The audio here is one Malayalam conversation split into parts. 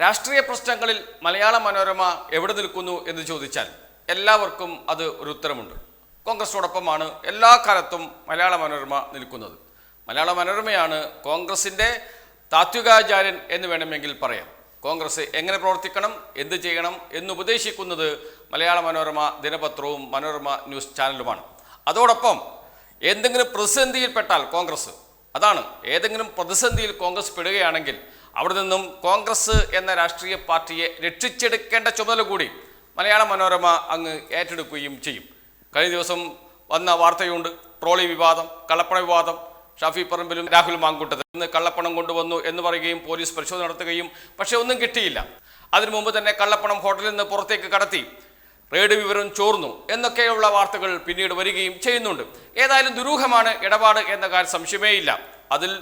രാഷ്ട്രീയ പ്രശ്നങ്ങളിൽ മലയാള മനോരമ എവിടെ നിൽക്കുന്നു എന്ന് ചോദിച്ചാൽ എല്ലാവർക്കും അത് ഒരു ഉത്തരമുണ്ട്. കോൺഗ്രസിനോടൊപ്പമാണ് എല്ലാ കാലത്തും മലയാള മനോരമ നിൽക്കുന്നത്. മലയാള മനോരമയാണ് കോൺഗ്രസിന്റെ താത്വികാചാര്യൻ എന്ന് വേണമെങ്കിൽ പറയാം. കോൺഗ്രസ് എങ്ങനെ പ്രവർത്തിക്കണം എന്ത് ചെയ്യണം എന്നുപദേശിക്കുന്നത് മലയാള മനോരമ ദിനപത്രവും മനോരമ ന്യൂസ് ചാനലുമാണ്. അതോടൊപ്പം എന്തെങ്കിലും പ്രതിസന്ധിയിൽപ്പെട്ടാൽ കോൺഗ്രസ് അതാണ് ഏതെങ്കിലും പ്രതിസന്ധിയിൽ കോൺഗ്രസ് പെടുകയാണെങ്കിൽ അവിടെ നിന്നും കോൺഗ്രസ് എന്ന രാഷ്ട്രീയ പാർട്ടിയെ രക്ഷിച്ചെടുക്കേണ്ട ചുമതല കൂടി മലയാള മനോരമ അങ്ങ് ഏറ്റെടുക്കുകയും ചെയ്യും. കഴിഞ്ഞ ദിവസം വന്ന വാർത്തയുണ്ട് ട്രോളി വിവാദം കള്ളപ്പണ വിവാദം ഷാഫി പറമ്പിലും രാഹുൽ മാങ്കൂട്ടത്തിൽ ഇന്ന് കള്ളപ്പണം കൊണ്ടുവന്നു എന്ന് പറയുകയും പോലീസ് പരിശോധന നടത്തുകയും പക്ഷേ ഒന്നും കിട്ടിയില്ല. അതിനു മുമ്പ് തന്നെ കള്ളപ്പണം ഹോട്ടലിൽ നിന്ന് പുറത്തേക്ക് കടത്തി റെയ്ഡ് വിവരം ചോർന്നു എന്നൊക്കെയുള്ള വാർത്തകൾ പിന്നീട് വരികയും ചെയ്യുന്നുണ്ട്. ഏതായാലും ദുരൂഹമാണ് ഇടപാട് എന്ന കാര്യം സംശയമേയില്ല. അതിൽ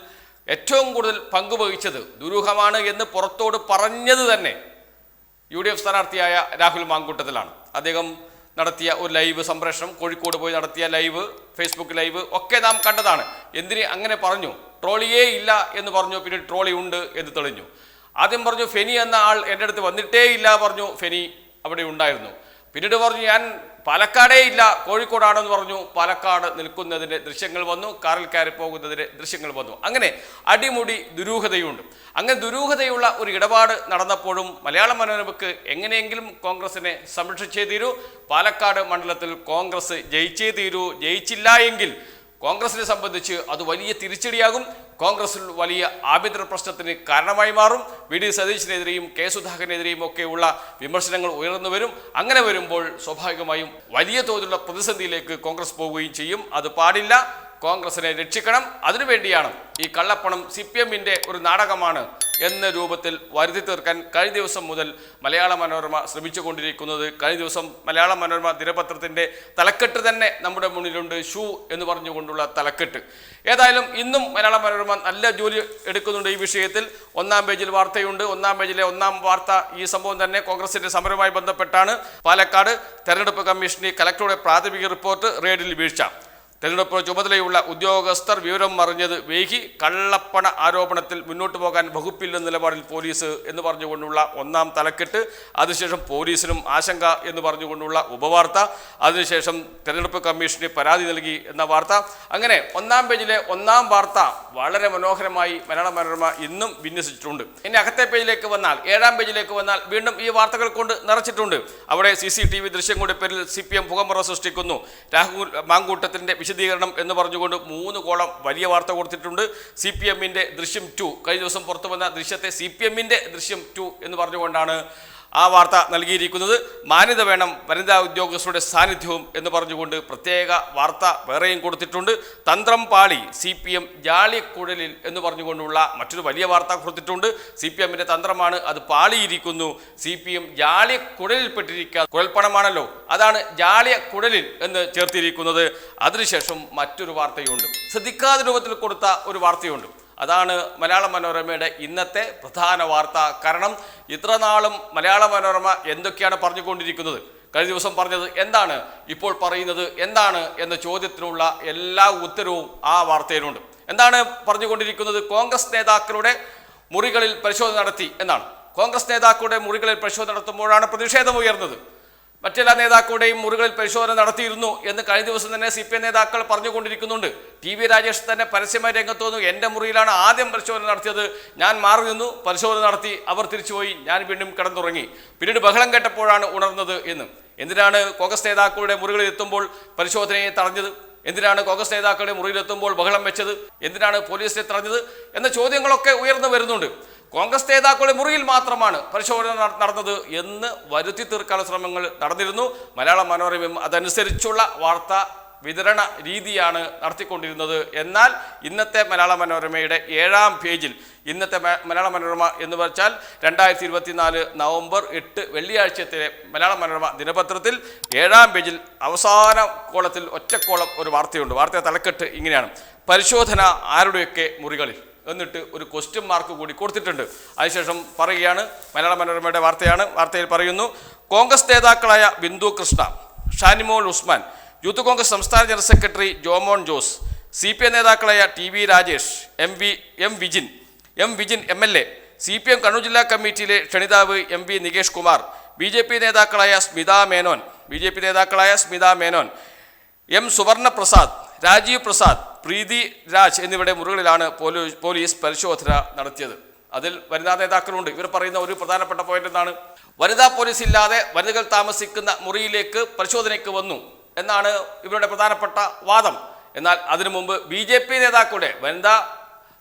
ഏറ്റവും കൂടുതൽ പങ്കുവഹിച്ചത് ദുരൂഹമാണ് എന്ന് പുറത്തോട് പറഞ്ഞത് തന്നെ യു ഡി എഫ് സ്ഥാനാർത്ഥിയായ രാഹുൽ മാങ്കൂട്ടത്തിലാണ്. അദ്ദേഹം നടത്തിയ ഒരു ലൈവ് സംപ്രേഷണം കോഴിക്കോട് പോയി നടത്തിയ ലൈവ് ഫേസ്ബുക്ക് ലൈവ് ഒക്കെ നാം കണ്ടതാണ്. എന്തിന് അങ്ങനെ പറഞ്ഞു? ട്രോളിയേ ഇല്ല എന്ന് പറഞ്ഞു പിന്നീട് ട്രോളി ഉണ്ട് എന്ന് തെളിഞ്ഞു. ആദ്യം പറഞ്ഞു ഫെനി എന്ന ആൾ എന്റെ അടുത്ത് വന്നിട്ടേ ഇല്ല പറഞ്ഞു ഫെനി അവിടെ ഉണ്ടായിരുന്നു. പിന്നീട് പറഞ്ഞു ഞാൻ പാലക്കാടേ ഇല്ല കോഴിക്കോടാണെന്ന് പറഞ്ഞു. പാലക്കാട് നിൽക്കുന്നതിന്റെ ദൃശ്യങ്ങൾ വന്നു കാറിൽ കയറി പോകുന്നതിന്റെ ദൃശ്യങ്ങൾ വന്നു. അങ്ങനെ അടിമുടി ദുരൂഹതയുണ്ട്. അങ്ങനെ ദുരൂഹതയുള്ള ഒരു ഇടപാട് നടന്നപ്പോഴും മലയാള മനോരമയ്ക്ക് എങ്ങനെയെങ്കിലും കോൺഗ്രസിനെ സംരക്ഷിച്ചേ തീരൂ. പാലക്കാട് മണ്ഡലത്തിൽ കോൺഗ്രസ് ജയിച്ചേ തീരൂ. ജയിച്ചില്ല എങ്കിൽ കോൺഗ്രസിനെ സംബന്ധിച്ച് അത് വലിയ തിരിച്ചടിയാകും. കോൺഗ്രസിൽ വലിയ ആഭ്യന്തര പ്രശ്നത്തിന് കാരണമായി മാറും. വി. ഡി. സതീശിനെതിരെയും കെ. സുധാകരനെതിരെയും ഒക്കെയുള്ള വിമർശനങ്ങൾ ഉയർന്നു വരും. അങ്ങനെ വരുമ്പോൾ സ്വാഭാവികമായും വലിയ തോതിലുള്ള പ്രതിസന്ധിയിലേക്ക് കോൺഗ്രസ് പോവുകയും ചെയ്യും. അത് പാടില്ല. കോൺഗ്രസിനെ രക്ഷിക്കണം. അതിനുവേണ്ടിയാണ് ഈ കള്ളപ്പണം സി പി എമ്മിന്റെ ഒരു നാടകമാണ് എന്ന രൂപത്തിൽ വരുത്തി തീർക്കാൻ കഴിഞ്ഞ ദിവസം മുതൽ മലയാള മനോരമ ശ്രമിച്ചുകൊണ്ടിരിക്കുന്നത്. കഴിഞ്ഞ ദിവസം മലയാള മനോരമ ദിനപത്രത്തിന്റെ തലക്കെട്ട് തന്നെ നമ്മുടെ മുന്നിലുണ്ട്. ഷൂ എന്ന് പറഞ്ഞുകൊണ്ടുള്ള തലക്കെട്ട്. ഏതായാലും ഇന്നും മലയാള മനോരമ നല്ല ജോലി എടുക്കുന്നുണ്ട് ഈ വിഷയത്തിൽ. ഒന്നാം പേജിൽ വാർത്തയുണ്ട്. ഒന്നാം പേജിലെ ഒന്നാം വാർത്ത ഈ സംഭവം തന്നെ കോൺഗ്രസിന്റെ സമരവുമായി ബന്ധപ്പെട്ടാണ്. പാലക്കാട് തെരഞ്ഞെടുപ്പ് കമ്മീഷന് കലക്ടറുടെ പ്രാഥമിക റിപ്പോർട്ട് റെയ്ഡിൽ വീഴ്ച. തെരഞ്ഞെടുപ്പ് ചുമതലയുള്ള ഉദ്യോഗസ്ഥർ വിവരം അറിഞ്ഞത് വൈകി കള്ളപ്പണ ആരോപണത്തിൽ മുന്നോട്ട് പോകാൻ വകുപ്പില്ലെന്ന നിലപാടിൽ പോലീസ് എന്ന് പറഞ്ഞുകൊണ്ടുള്ള ഒന്നാം തലക്കെട്ട് അതിനുശേഷം പോലീസിനും ആശങ്ക എന്ന് പറഞ്ഞുകൊണ്ടുള്ള ഉപവാർത്ത അതിനുശേഷം തെരഞ്ഞെടുപ്പ് കമ്മീഷന് പരാതി നൽകി എന്ന വാർത്ത. അങ്ങനെ ഒന്നാം പേജിലെ ഒന്നാം വാർത്ത വളരെ മനോഹരമായി മലയാള മനോരമ ഇന്നും വിന്യസിച്ചിട്ടുണ്ട്. ഇനി അകത്തെ പേജിലേക്ക് വന്നാൽ ഏഴാം പേജിലേക്ക് വന്നാൽ വീണ്ടും ഈ വാർത്തകൾ കൊണ്ട് നിറച്ചിട്ടുണ്ട്. അവിടെ സി സി ടി വി ദൃശ്യം കൂടി പേരിൽ സി പി എം പുകമുറ സൃഷ്ടിക്കുന്നു. രാഹുൽ മാങ്കൂട്ടത്തിന്റെ വിശദീകരണം എന്ന് പറഞ്ഞുകൊണ്ട് മൂന്ന് കോളം വലിയ വാർത്ത കൊടുത്തിട്ടുണ്ട്. സി പി എമ്മിന്റെ ദൃശ്യം ടു കഴിഞ്ഞ ദിവസം പുറത്തു വന്ന ദൃശ്യത്തെ സി പി എമ്മിന്റെ ദൃശ്യം ടു എന്ന് പറഞ്ഞുകൊണ്ടാണ് ആ വാർത്ത നൽകിയിരിക്കുന്നത് മാന്യത വേണം വനിതാ ഉദ്യോഗസ്ഥരുടെ സാന്നിധ്യവും എന്ന് പറഞ്ഞുകൊണ്ട് പ്രത്യേക വാർത്ത വേറെയും കൊടുത്തിട്ടുണ്ട്. തന്ത്രം പാളി സി പി എം ജാളിക്കുഴലിൽ എന്ന് പറഞ്ഞുകൊണ്ടുള്ള മറ്റൊരു വലിയ വാർത്ത കൊടുത്തിട്ടുണ്ട്. സി പി എമ്മിന്റെ തന്ത്രമാണ് അത് പാളിയിരിക്കുന്നു. സി പി എം ജാളിക്കുഴലിൽപ്പെട്ടിരിക്കുക കുഴൽപ്പണമാണല്ലോ. അതാണ് ജാളിയ കുഴലിൽ എന്ന് ചേർത്തിരിക്കുന്നത്. അതിനുശേഷം മറ്റൊരു വാർത്തയുണ്ട്. ശ്രദ്ധിക്കാതെ രൂപത്തിൽ കൊടുത്ത ഒരു വാർത്തയുണ്ട്. അതാണ് മലയാള മനോരമയുടെ ഇന്നത്തെ പ്രധാന വാർത്ത കാരണം. ഇത്ര നാളും മലയാള മനോരമ എന്തൊക്കെയാണ് പറഞ്ഞുകൊണ്ടിരിക്കുന്നത്? കഴിഞ്ഞ ദിവസം പറഞ്ഞത് എന്താണ്? ഇപ്പോൾ പറയുന്നത് എന്താണ്? എന്ന ചോദ്യത്തിനുള്ള എല്ലാ ഉത്തരവും ആ വാർത്തയിലുണ്ട്. എന്താണ് പറഞ്ഞുകൊണ്ടിരിക്കുന്നത്? കോൺഗ്രസ് നേതാക്കളുടെ മുറികളിൽ പരിശോധന നടത്തി എന്നാണ്. കോൺഗ്രസ് നേതാക്കളുടെ മുറികളിൽ പരിശോധന നടത്തുമ്പോഴാണ് പ്രതിഷേധം ഉയർന്നത്. മറ്റെല്ലാ നേതാക്കളുടെയും മുറികളിൽ പരിശോധന നടത്തിയിരുന്നു എന്ന് കഴിഞ്ഞ ദിവസം തന്നെ സി പി എം നേതാക്കൾ പറഞ്ഞുകൊണ്ടിരിക്കുന്നുണ്ട്. ടി വി രാജേഷ് തന്നെ പരസ്യമായി രംഗത്ത് വന്നു. എന്റെ മുറിയിലാണ് ആദ്യം പരിശോധന നടത്തിയത്. ഞാൻ മാറി നിന്നു. പരിശോധന നടത്തി. അവർ തിരിച്ചുപോയി ഞാൻ വീണ്ടും കിടന്നുറങ്ങി. പിന്നീട് ബഹളം കേട്ടപ്പോഴാണ് ഉണർന്നത് എന്ന്. എന്തിനാണ് കോൺഗ്രസ് നേതാക്കളുടെ മുറികളിൽ എത്തുമ്പോൾ പരിശോധനയെ തടഞ്ഞത്? എന്തിനാണ് കോൺഗ്രസ് നേതാക്കളുടെ മുറിയിലെത്തുമ്പോൾ ബഹളം വെച്ചത്? എന്തിനാണ് പോലീസിനെ തടഞ്ഞത്? എന്ന ചോദ്യങ്ങളൊക്കെ ഉയർന്നു വരുന്നുണ്ട്. കോൺഗ്രസ് നേതാക്കളുടെ മുറിയിൽ മാത്രമാണ് പരിശോധന നട- നടന്നത് എന്ന് വരുത്തി തീർക്കാനുള്ള ശ്രമങ്ങൾ നടന്നിരുന്നു. മലയാള മനോരമയും അതനുസരിച്ചുള്ള വാർത്ത വിതരണ രീതിയാണ് നടത്തിക്കൊണ്ടിരുന്നത്. എന്നാൽ ഇന്നത്തെ മലയാള മനോരമയുടെ ഏഴാം പേജിൽ ഇന്നത്തെ മലയാള മനോരമ എന്ന് വെച്ചാൽ രണ്ടായിരത്തി ഇരുപത്തിനാല് നവംബർ എട്ട് വെള്ളിയാഴ്ചത്തെ മലയാള മനോരമ ദിനപത്രത്തിൽ ഏഴാം പേജിൽ അവസാന കോളത്തിൽ ഒറ്റക്കോളം ഒരു വാർത്തയുണ്ട്. വാർത്ത തലക്കെട്ട് ഇങ്ങനെയാണ്. പരിശോധന ആരുടെയൊക്കെ മുറികളിൽ? എന്നിട്ട് ഒരു ക്വസ്റ്റ്യൻ മാർക്ക് കൂടി കൊടുത്തിട്ടുണ്ട്. അതിനുശേഷം പറയുകയാണ് മലയാള മനോരമയുടെ വാർത്തയാണ്. വാർത്തയിൽ പറയുന്നു കോൺഗ്രസ് നേതാക്കളായ ബിന്ദു കൃഷ്ണ ഷാനിമോൾ ഉസ്മാൻ യൂത്ത് കോൺഗ്രസ് സംസ്ഥാന general secretary Jomon Jose C P I നേതാക്കളായ T V Rajesh M V M Vijin M Vijin M L A C P M Kannur ജില്ലാ കമ്മിറ്റിയിലെ ക്ഷണിതാവ് M V Nikesh Kumar B J P നേതാക്കളായ Smitha Menon B J P നേതാക്കളായ സ്മിത മേനോൻ എം സുവർണ പ്രസാദ് രാജീവ് പ്രസാദ് പ്രീതി രാജ് എന്നിവരുടെ മുറികളിലാണ് പോലീ- പോലീസ് പരിശോധന നടത്തിയത്. അതിൽ വനിതാ നേതാക്കളുണ്ട്. ഇവർ പറയുന്ന ഒരു പ്രധാനപ്പെട്ട പോയിന്റ് എന്താണ്? വനിതാ പോലീസ് ഇല്ലാതെ വനിതകൾ താമസിക്കുന്ന മുറിയിലേക്ക് പരിശോധനയ്ക്ക് വന്നു എന്നാണ് ഇവരുടെ പ്രധാനപ്പെട്ട വാദം. എന്നാൽ അതിനു മുമ്പ് ബി ജെ പി നേതാക്കളുടെ വനിതാ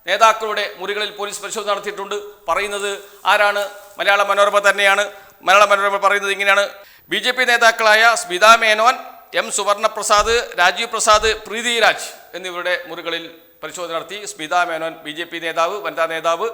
നേതാക്കളുടെ മുറികളിൽ പോലീസ് പരിശോധന നടത്തിയിട്ടുണ്ട്. പറയുന്നത് ആരാണ്? മലയാള മനോരമ തന്നെയാണ്. മലയാള മനോരമ പറയുന്നത് ഇങ്ങനെയാണ്. ബി ജെ പി നേതാക്കളായ സ്മിത മേനോൻ എം സുവർണപ്രസാദ് രാജീവ് പ്രസാദ് പ്രീതി രാജ്. എന്നിവരുടെ മുറികളിൽ പരിശോധന നടത്തി സ്മിത മേനോൻ ബി നേതാവ് വനിതാ നേതാവ്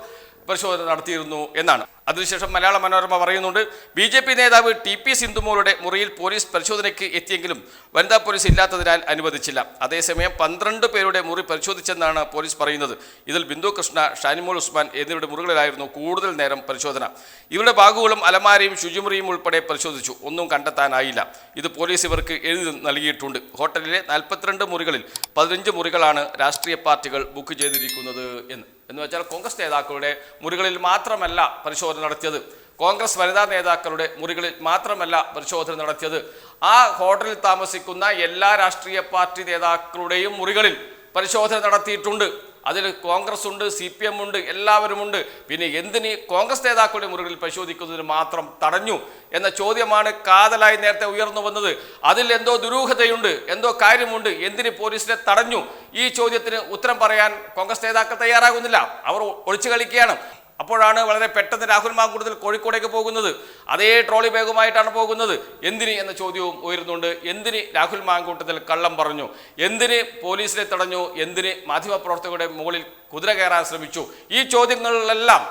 പരിശോധന നടത്തിയിരുന്നു എന്നാണ്. അതിനുശേഷം മലയാള മനോരമ പറയുന്നുണ്ട് ബി ജെ പി നേതാവ് ടി പി സിന്ധുമോളുടെ മുറിയിൽ പോലീസ് പരിശോധനയ്ക്ക് എത്തിയെങ്കിലും വനിതാ പോലീസ് ഇല്ലാത്തതിനാൽ അനുവദിച്ചില്ല. അതേസമയം പന്ത്രണ്ട് പേരുടെ മുറി പരിശോധിച്ചെന്നാണ് പോലീസ് പറയുന്നത്. ഇതിൽ ബിന്ദു കൃഷ്ണ ഷാനിമോൾ ഉസ്മാൻ എന്നിവരുടെ മുറികളിലായിരുന്നു കൂടുതൽ നേരം പരിശോധന. ഇവരുടെ ബാഗുകളും അലമാരയും ശുചിമുറിയും ഉൾപ്പെടെ പരിശോധിച്ചു. ഒന്നും കണ്ടെത്താനായില്ല. ഇത് പോലീസ് ഇവർക്ക് എഴുതി നൽകിയിട്ടുണ്ട്. ഹോട്ടലിലെ നാൽപ്പത്തിരണ്ട് മുറികളിൽ പതിനഞ്ച് മുറികളാണ് രാഷ്ട്രീയ പാർട്ടികൾ ബുക്ക് ചെയ്തിരിക്കുന്നത് എന്ന്. എന്ന് വെച്ചാൽ കോൺഗ്രസ് നേതാക്കളുടെ മുറികളിൽ മാത്രമല്ല പരിശോധന നടത്തിയത്. കോൺഗ്രസ് വനിതാ നേതാക്കളുടെ മുറികളിൽ മാത്രമല്ല പരിശോധന നടത്തിയത്. ആ ഹോട്ടലിൽ താമസിക്കുന്ന എല്ലാ രാഷ്ട്രീയ പാർട്ടി നേതാക്കളുടെയും മുറികളിൽ പരിശോധന നടത്തിയിട്ടുണ്ട്. അതിൽ കോൺഗ്രസ് ഉണ്ട് സി പി എം ഉണ്ട് എല്ലാവരുമുണ്ട് പിന്നെ എന്തിന് കോൺഗ്രസ് നേതാക്കളുടെ മുറികളിൽ പരിശോധിക്കുന്നതിന് മാത്രം തടഞ്ഞു എന്ന ചോദ്യമാണ് കാതലായി നേരത്തെ ഉയർന്നു വന്നത്. അതിൽ എന്തോ ദുരൂഹതയുണ്ട് എന്തോ കാര്യമുണ്ട് എന്തിന് പോലീസിനെ തടഞ്ഞു? ഈ ചോദ്യത്തിന് ഉത്തരം പറയാൻ കോൺഗ്രസ് നേതാക്കൾ തയ്യാറാകുന്നില്ല. അവർ ഒളിച്ചു കളിക്കുകയാണ്. അപ്പോഴാണ് വളരെ പെട്ടെന്ന് രാഹുൽ മാങ്കൂട്ടത്തിൽ കോഴിക്കോടേക്ക് പോകുന്നത്. അതേ ട്രോളി ബാഗുമായിട്ടാണ് പോകുന്നത്. എന്തിന് എന്ന ചോദ്യവും ഉയരുന്നുണ്ട്. എന്തിന് രാഹുൽ മാങ്കൂട്ടത്തിൽ കള്ളം പറഞ്ഞു? എന്തിന് പോലീസിനെ തടഞ്ഞു? എന്തിന് മാധ്യമപ്രവർത്തകരുടെ മുകളിൽ കുതിര കയറാൻ ശ്രമിച്ചു? ഈ ചോദ്യങ്ങളിലെല്ലാം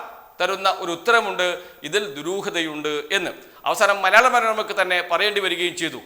തരുന്ന ഒരു ഉത്തരമുണ്ട്. ഇതിൽ ദുരൂഹതയുണ്ട് എന്ന്. അവസാനം മലയാള മനോരമയ്ക്ക് തന്നെ പറയേണ്ടി വരികയും ചെയ്തു.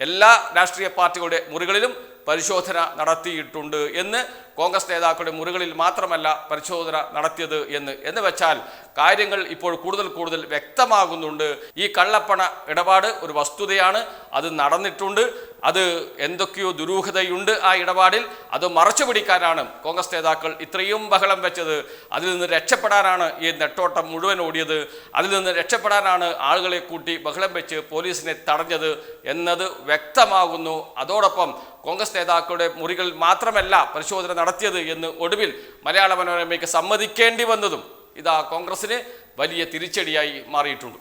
എല്ലാ രാഷ്ട്രീയ പാർട്ടികളുടെ മുറികളിലും പരിശോധന നടത്തിയിട്ടുണ്ട് എന്ന് കോൺഗ്രസ് നേതാക്കളുടെ മുറികളിൽ മാത്രമല്ല പരിശോധന നടത്തിയത് എന്ന്. എന്ന് വെച്ചാൽ കാര്യങ്ങൾ ഇപ്പോൾ കൂടുതൽ കൂടുതൽ വ്യക്തമാകുന്നുണ്ട്. ഈ കള്ളപ്പണ ഇടപാട് ഒരു വസ്തുതയാണ്. അത് നടന്നിട്ടുണ്ട്. അത് എന്തൊക്കെയോ ദുരൂഹതയുണ്ട് ആ ഇടപാടിൽ. അത് മറച്ചു പിടിക്കാനാണ് കോൺഗ്രസ് നേതാക്കൾ ഇത്രയും ബഹളം വെച്ചത്. അതിൽ നിന്ന് രക്ഷപ്പെടാനാണ് ഈ നെട്ടോട്ടം മുഴുവൻ ഓടിയത്. അതിൽ നിന്ന് രക്ഷപ്പെടാനാണ് ആളുകളെ കൂട്ടി ബഹളം വെച്ച് പോലീസിനെ തടഞ്ഞത് എന്നത് വ്യക്തമാകുന്നു. അതോടൊപ്പം കോൺഗ്രസ് നേതാക്കളുടെ മുറികൾ മാത്രമല്ല പരിശോധന നടത്തിയത് എന്ന് ഒടുവിൽ മലയാള മനോരമയ്ക്ക് സമ്മതിക്കേണ്ടി വന്നതും ഇതാ കോൺഗ്രസിന് വലിയ തിരിച്ചടിയായി മാറിയിട്ടുണ്ട്.